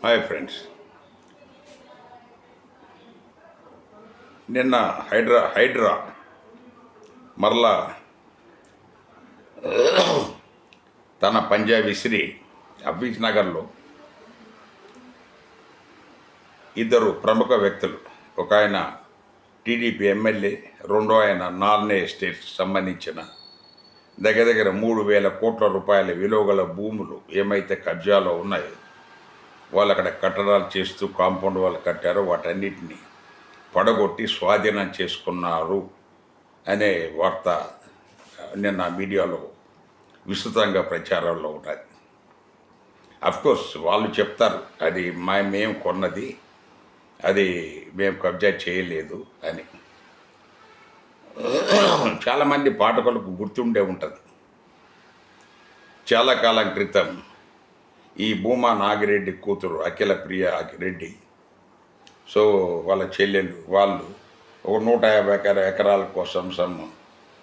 Hi friends. నిన్న హైడ్రా హైడ్రా మరలా తన పంజాబ్ విసిరి అబ్బీజ్ నగర్లో ఇద్దరు ప్రముఖ వ్యక్తులు ఒక ఆయన టీడీపీ ఎమ్మెల్యే రెండో ఆయన నార్నే ఎస్టేట్ సంబంధించిన దగ్గర దగ్గర మూడు వేల కోట్ల రూపాయల విలువ గల భూములు ఏమైతే కబ్జాలో ఉన్నాయో వాళ్ళు అక్కడ కట్టడాలు చేస్తూ కాంపౌండ్ వాళ్ళు కట్టారో వాటన్నిటిని పడగొట్టి స్వాధీనం చేసుకున్నారు అనే వార్త నిన్న మీడియాలో విస్తృతంగా ప్రచారంలో ఉన్నది. అఫ్కోర్స్ వాళ్ళు చెప్తారు అది మా మేము కొన్నది అది మేము కబ్జా చేయలేదు అని. చాలామంది పాఠకులకు గుర్తుండే ఉంటుంది. చాలా కాలం క్రితం ఈ భూమా నాగిరెడ్డి కూతురు అఖిల ప్రియ రెడ్డి. సో వాళ్ళ చెల్లెలు వాళ్ళు ఒక నూట యాభై ఎకర ఎకరాల కోసం సమ్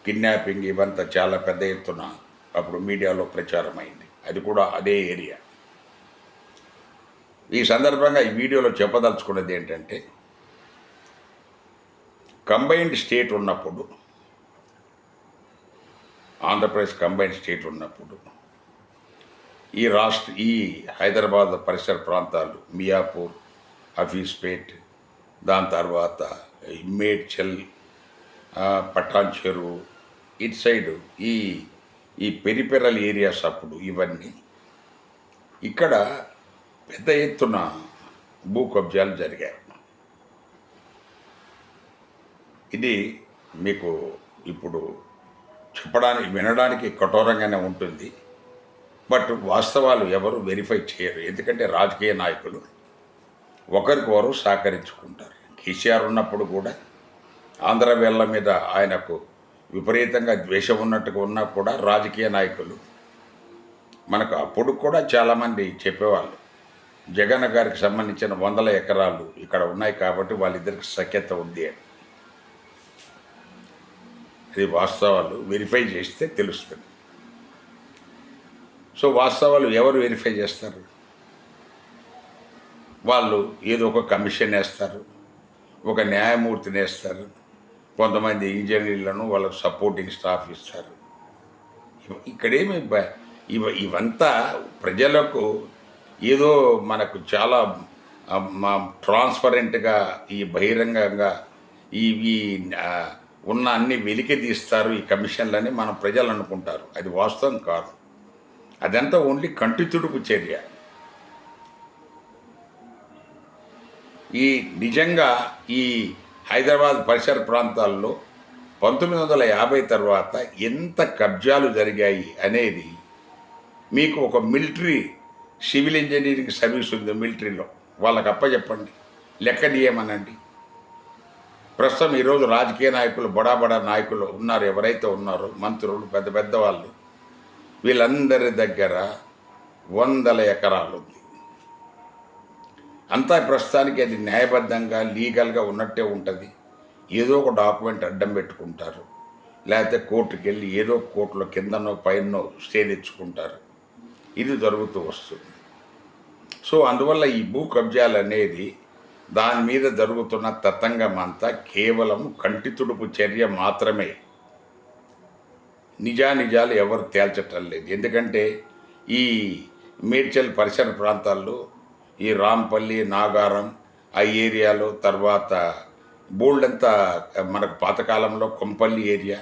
కిడ్నాపింగ్ ఇవంతా చాలా పెద్ద ఎత్తున అప్పుడు మీడియాలో ప్రచారమైంది. అది కూడా అదే ఏరియా. ఈ సందర్భంగా ఈ వీడియోలో చెప్పదలుచుకున్నది ఏంటంటే కంబైన్డ్ స్టేట్ ఉన్నప్పుడు ఆంధ్రప్రదేశ్ కంబైన్డ్ స్టేట్ ఉన్నప్పుడు ఈ రాష్ట్ర ఈ హైదరాబాద్ పరిసర ప్రాంతాలు మియాపూర్ హఫీస్పేట్ దాని తర్వాత మేడ్చల్ పటాన్ చెరువు ఇటు సైడు ఈ ఈ పెరిపెరల్ ఏరియాస్ అప్పుడు ఇవన్నీ ఇక్కడ పెద్ద ఎత్తున భూ కబ్జాలు జరిగాయి. ఇది మీకు ఇప్పుడు చెప్పడానికి వినడానికి కఠోరంగానే ఉంటుంది. బట్ వాస్తవాలు ఎవరు వెరిఫై చేయరు. ఎందుకంటే రాజకీయ నాయకులు ఒకరికొకరు సహకరించుకుంటారు. కేసీఆర్ ఉన్నప్పుడు కూడా ఆంధ్ర వేళ్ళ మీద ఆయనకు విపరీతంగా ద్వేషం ఉన్నట్టుగా ఉన్నా కూడా రాజకీయ నాయకులు మనకు అప్పుడు కూడా చాలామంది చెప్పేవాళ్ళు జగన్ గారికి సంబంధించిన వందల ఎకరాలు ఇక్కడ ఉన్నాయి కాబట్టి వాళ్ళిద్దరికి సఖ్యత ఉంది అని. అది వాస్తవాలు. వెరిఫై చేస్తే తెలుస్తుంది. సో వాస్తవాలు ఎవరు వెరిఫై చేస్తారు? వాళ్ళు ఏదో ఒక కమిషన్ వేస్తారు ఒక న్యాయమూర్తిని వేస్తారు కొంతమంది ఇంజనీర్లను వాళ్ళకు సపోర్టింగ్ స్టాఫ్ ఇస్తారు. ఇక్కడేమి బ- ఇవ ఇవంతా ప్రజలకు ఏదో మనకు చాలా మా ట్రాన్స్పరెంట్గా ఈ బహిరంగంగా ఈ ఈ ఉన్న అన్ని వెలికి తీస్తారు ఈ కమిషన్లని మన ప్రజలు అనుకుంటారు. అది వాస్తవం కాదు. అదంతా ఓన్లీ కంటి తుడుపు చర్య. ఈ నిజంగా ఈ హైదరాబాద్ పరిసర ప్రాంతాల్లో పంతొమ్మిది వందల యాభై తర్వాత ఎంత కబ్జాలు జరిగాయి అనేది మీకు ఒక మిలిటరీ సివిల్ ఇంజనీరింగ్ సర్వీస్ ఉంది మిలిటరీలో. వాళ్ళకి అప్పచెప్పండి లెక్క తీయమనండి. ప్రస్తుతం ఈరోజు రాజకీయ నాయకులు బడా బడా నాయకులు ఉన్నారు ఎవరైతే ఉన్నారో మంత్రులు పెద్ద పెద్ద వాళ్ళు. వీళ్ళందరి దగ్గర వందల ఎకరాలు ఉంది. అంతా ప్రస్తుతానికి అది న్యాయబద్ధంగా లీగల్గా ఉన్నట్టే ఉంటుంది. ఏదో ఒక డాక్యుమెంట్ అడ్డం పెట్టుకుంటారు. లేకపోతే కోర్టుకి వెళ్ళి ఏదో కోర్టులో కిందనో పైనో స్టే తెచ్చుకుంటారు ఇది జరుగుతూ వస్తుంది. సో అందువల్ల ఈ భూ కబ్జాలు అనేది దాని మీద జరుగుతున్న తతంగం అంతా కేవలం కంటి తుడుపు చర్య మాత్రమే. నిజానిజాలు ఎవరు తేల్చటం లేదు. ఎందుకంటే ఈ మేడ్చల్ పరిసర ప్రాంతాల్లో ఈ రాంపల్లి నాగారం ఆ ఏరియాలో తర్వాత బోల్డంతా మనకు పాతకాలంలో కొంపల్లి ఏరియా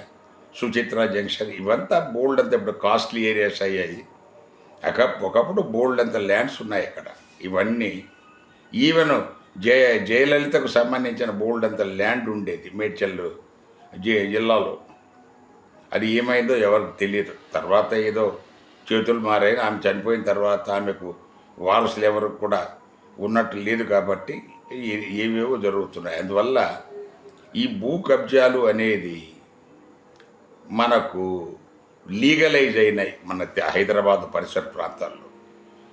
సుచిత్ర జంక్షన్ ఇవంతా బోల్డ్ అంతా ఇప్పుడు కాస్ట్లీ ఏరియాస్ అయ్యాయి. అక ఒకప్పుడు బోల్డ్ అంత ల్యాండ్స్ ఉన్నాయి అక్కడ. ఇవన్నీ ఈవెన్ జయ జయలలితకు సంబంధించిన బోల్డ్ అంత ల్యాండ్ ఉండేది మేడ్చల్ జి జిల్లాలో. అది ఏమైందో ఎవరికి తెలియదు. తర్వాత ఏదో చేతులు మారాయి ఆమె చనిపోయిన తర్వాత ఆమెకు వారసులు ఎవరు కూడా ఉన్నట్టు లేదు కాబట్టి ఏవేవో జరుగుతున్నాయి. అందువల్ల ఈ భూ కబ్జాలు అనేది మనకు లీగలైజ్ అయినాయి మన హైదరాబాద్ పరిసర ప్రాంతాల్లో.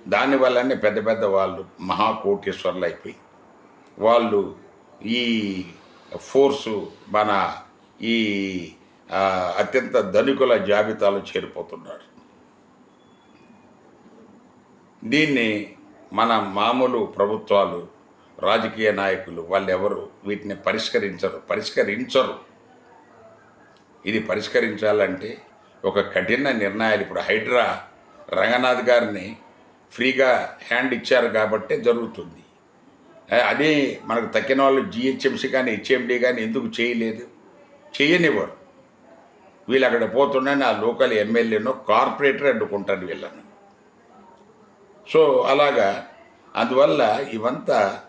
దానివల్లనే పెద్ద పెద్ద వాళ్ళు మహాకోటేశ్వర్లు అయిపోయి వాళ్ళు ఈ ఫోర్సు మన ఈ అత్యంత ధనికుల జాబితాలో చేరిపోతున్నారు దీన్ని మన మామూలు ప్రభుత్వాలు రాజకీయ నాయకులు వాళ్ళు ఎవరు వీటిని పరిష్కరించరు. పరిష్కరించరు. ఇది పరిష్కరించాలంటే ఒక కఠిన నిర్ణయాలు. ఇప్పుడు హైడ్రా రంగనాథ్ గారిని ఫ్రీగా హ్యాండ్ ఇచ్చారు కాబట్టే జరుగుతుంది. అదే మనకు తక్కిన వాళ్ళు జిహెచ్ఎంసీ కానీ హెచ్ఎండి కానీ ఎందుకు చేయలేదు? చేయనివ్వరు. వీళ్ళు అక్కడ పోతుండని ఆ లోకల్ ఎమ్మెల్యేను కార్పొరేటర్ అడ్డుకుంటాడు వీళ్ళను. సో అలాగా అందువల్ల ఇవంతా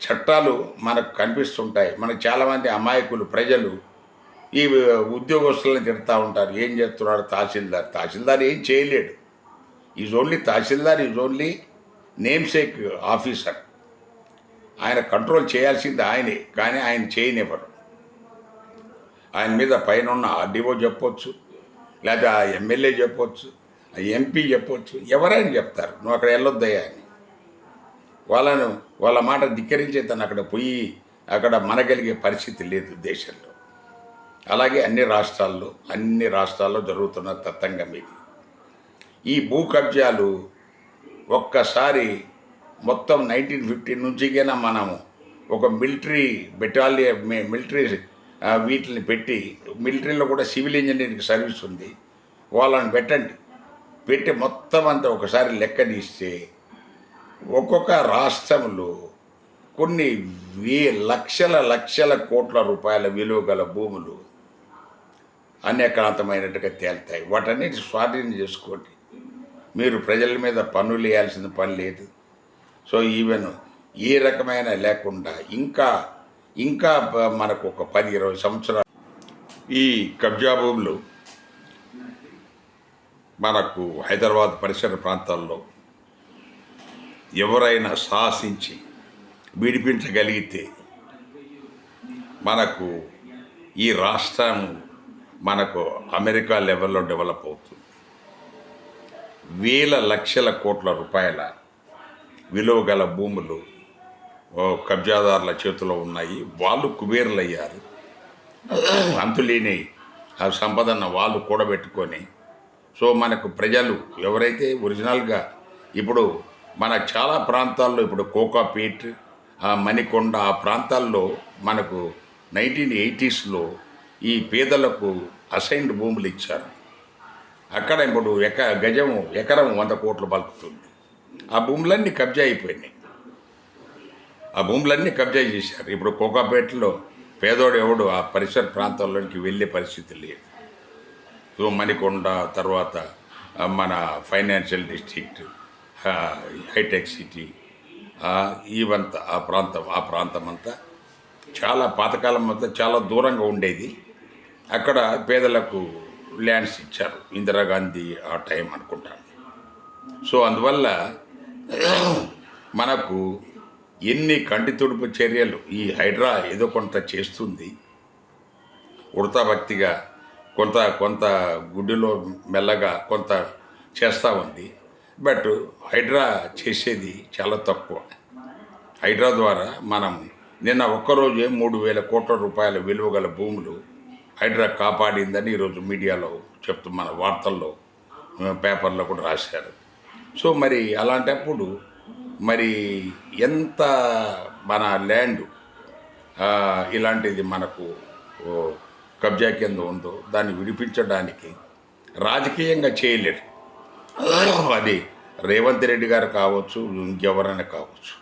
చట్టాలు మనకు కనిపిస్తుంటాయి. మనకు చాలామంది అమాయకులు ప్రజలు ఈ ఉద్యోగస్తులను తిడతా ఉంటారు. ఏం చేస్తున్నాడు తహసీల్దార్? తహసీల్దార్ ఏం చేయలేడు. Is only tahsildar is only namesake officer ఆయన కంట్రోల్ చేయాల్సింది ఆయనే కానీ ఆయన చేయనివ్వరు. ఆయన మీద పైన ఉన్న ఆర్డీఓ చెప్పొచ్చు లేదా ఆ ఎమ్మెల్యే చెప్పొచ్చు ఆ ఎంపీ చెప్పొచ్చు ఎవరైనా చెప్తారు నువ్వు అక్కడ వెళ్ళొద్దయ్యా అని. వాళ్ళను వాళ్ళ మాట ధిక్కరించే తను అక్కడ పోయి అక్కడ మనగలిగే పరిస్థితి లేదు దేశంలో. అలాగే అన్ని రాష్ట్రాల్లో అన్ని రాష్ట్రాల్లో జరుగుతున్న తత్తంగం ఇది. ఈ భూ కబ్జాలు ఒక్కసారి మొత్తం నైన్టీన్ ఫిఫ్టీ నుంచికైనా మనము ఒక మిలిటరీ బెటాలియన్ మిలిటరీ వీటిని పెట్టి మిలిటరీలో కూడా సివిల్ ఇంజనీరింగ్ సర్వీస్ ఉంది. వాళ్ళని పెట్టండి. పెట్టి మొత్తం అంతా ఒకసారి లెక్క తీస్తే ఒక్కొక్క రాష్ట్రంలో కొన్ని వే లక్షల లక్షల కోట్ల రూపాయల విలువ గల భూములు అనేకాంతమైనట్టుగా తేలుతాయి. వాటన్నిటి స్వాధీనం చేసుకోండి. మీరు ప్రజల మీద పనులు వేయాల్సిన పని లేదు. సో ఈవెన్ ఏ రకమైన లేకుండా ఇంకా ఇంకా మనకు ఒక పది ఇరవై సంవత్సరాలు. ఈ కబ్జా భూములు మనకు హైదరాబాద్ పరిసర ప్రాంతాల్లో ఎవరైనా సాహసించి విడిపించగలిగితే మనకు ఈ రాష్ట్రం మనకు అమెరికా లెవెల్లో డెవలప్ అవుతుంది. వేల లక్షల కోట్ల రూపాయల విలువ గల భూములు కబ్జాదారుల చేతిలో ఉన్నాయి. వాళ్ళు కుబేరులు అయ్యారు అంతులేని ఆ సంపదన్న వాళ్ళు కూడబెట్టుకొని సో మనకు ప్రజలు ఎవరైతే ఒరిజినల్గా ఇప్పుడు మన చాలా ప్రాంతాల్లో ఇప్పుడు కోకాపేట్ ఆ మణికొండ ఆ ప్రాంతాల్లో మనకు నైన్టీన్ ఎయిటీస్లో ఈ పేదలకు అసైన్డ్ భూములు ఇచ్చారు. అక్కడ ఇప్పుడు ఎక గజం ఎకరం వంద కోట్లు పలుకుతుంది ఆ భూములన్నీ కబ్జా అయిపోయినాయి. ఆ భూములన్నీ కబ్జా చేశారు. ఇప్పుడు కోకాపేటలో పేదోడు ఎవడు ఆ పరిసర ప్రాంతాల్లోకి వెళ్ళే పరిస్థితి లేదు. సో మణికొండ తర్వాత మన ఫైనాన్షియల్ డిస్ట్రిక్ట్ హైటెక్ సిటీ ఇవంతా ఆ ప్రాంతం ఆ ప్రాంతం అంతా చాలా పాతకాలం అంతా చాలా దూరంగా ఉండేది. అక్కడ పేదలకు ల్యాండ్స్ ఇచ్చారు. ఇందిరాగాంధీ ఆ టైం అనుకుంటాను. సో అందువల్ల మనకు ఎన్ని కంటి తుడుపు చర్యలు ఈ హైడ్రా ఏదో కొంత చేస్తుంది. ఉడతా భక్తిగా కొంత కొంత గుడ్డులో మెల్లగా కొంత చేస్తూ ఉంది. బట్ హైడ్రా చేసేది చాలా తక్కువ. హైడ్రా ద్వారా మనం నిన్న ఒక్కరోజే మూడు వేల కోట్ల రూపాయల విలువ గల భూములు హైడ్రా కాపాడిందని ఈరోజు మీడియాలో చెప్తూ మన వార్తల్లో పేపర్లో కూడా రాశారు. సో మరి అలాంటప్పుడు మరి ఎంత మన ల్యాండ్ ఇలాంటిది మనకు ఓ, కబ్జా కింద ఉందో దాన్ని విడిపించడానికి రాజకీయంగా చేయలేడు అది రేవంత్ రెడ్డి గారు కావచ్చు ఇంకెవరైనా కావచ్చు.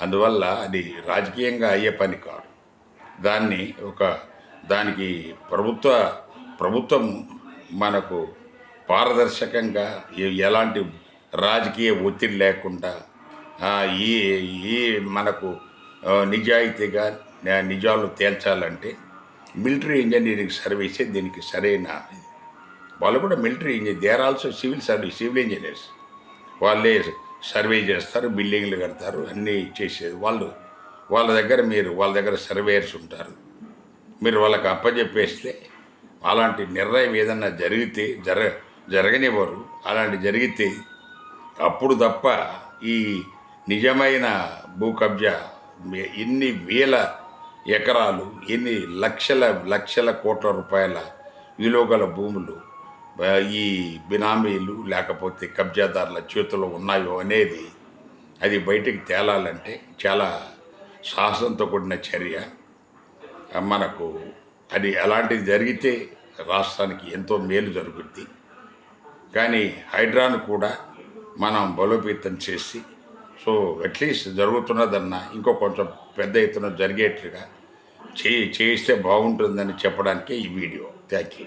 అందువల్ల అది రాజకీయంగా అయ్యే పని కాదు. దాన్ని ఒక దానికి ప్రభుత్వ ప్రభుత్వం మనకు పారదర్శకంగా ఎలాంటి రాజకీయ ఒత్తిడి లేకుండా ఈ ఈ మనకు నిజాయితీగా నిజాలు తేల్చాలంటే మిలిటరీ ఇంజనీరింగ్ సర్వీసే దీనికి సరైన వాళ్ళు కూడా military engineer they are also civil service civil engineers. వాళ్ళే సర్వే చేస్తారు బిల్డింగ్లు కడతారు అన్నీ చేసేది వాళ్ళు. వాళ్ళ దగ్గర మీరు వాళ్ళ దగ్గర సర్వేయర్స్ ఉంటారు. మీరు వాళ్ళకి అప్పచెప్పేస్తే అలాంటి నిర్ణయం ఏదన్నా జరిగితే జర జరగనివ్వరు. అలాంటి జరిగితే అప్పుడు తప్ప ఈ నిజమైన భూ కబ్జా. ఎన్ని వేల ఎకరాలు ఎన్ని లక్షల లక్షల కోట్ల రూపాయల విలువగల భూములు ఈ బినామీలు లేకపోతే కబ్జాదారుల చేతిలో ఉన్నాయో అనేది అది బయటికి తేలాలంటే చాలా సాహసంతో కూడిన చర్య. మనకు అది అలాంటిది జరిగితే రాష్ట్రానికి ఎంతో మేలు జరుగుద్ది. కానీ హైడ్రాను కూడా మనం బలోపేతం చేసి సో అట్లీస్ట్ జరుగుతున్నదన్నా ఇంకో కొంచెం పెద్ద ఎత్తున జరిగేట్లుగా చే చేస్తే బాగుంటుందని చెప్పడానికే ఈ వీడియో. Thank you